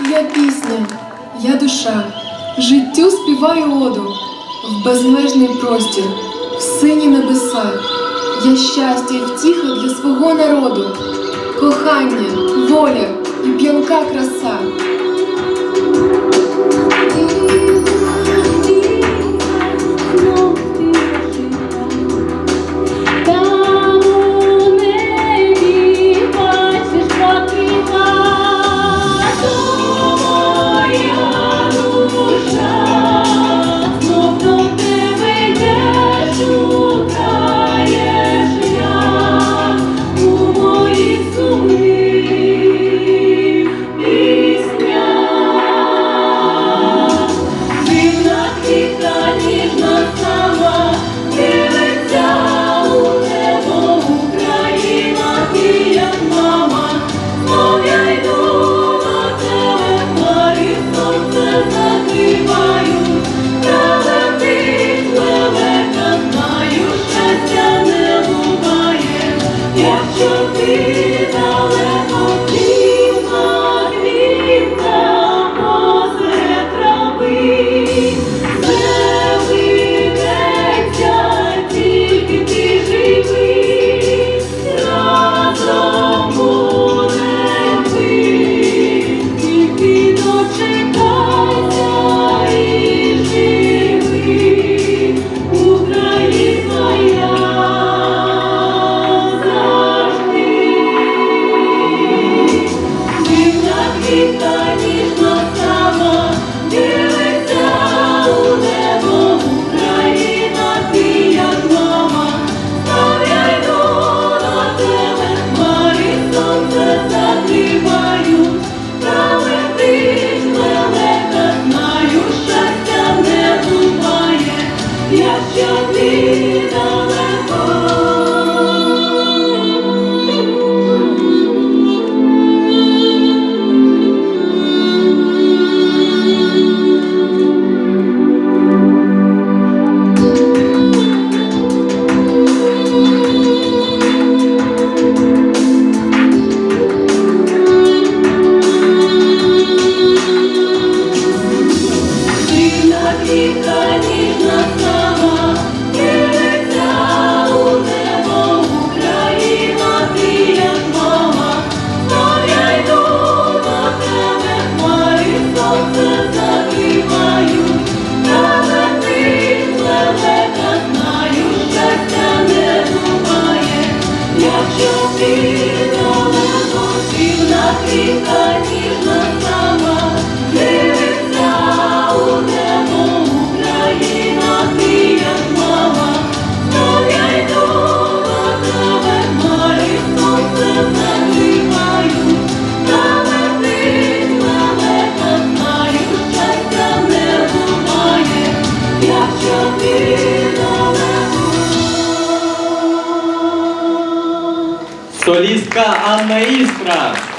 Я пісня, я душа, життю співаю оду, в безмежний простір, в сині небеса, я щастя і втіха для свого народу, кохання, воля і п'янка краса. 不是。Ніжна, ніжна, Солистка Анна Істра.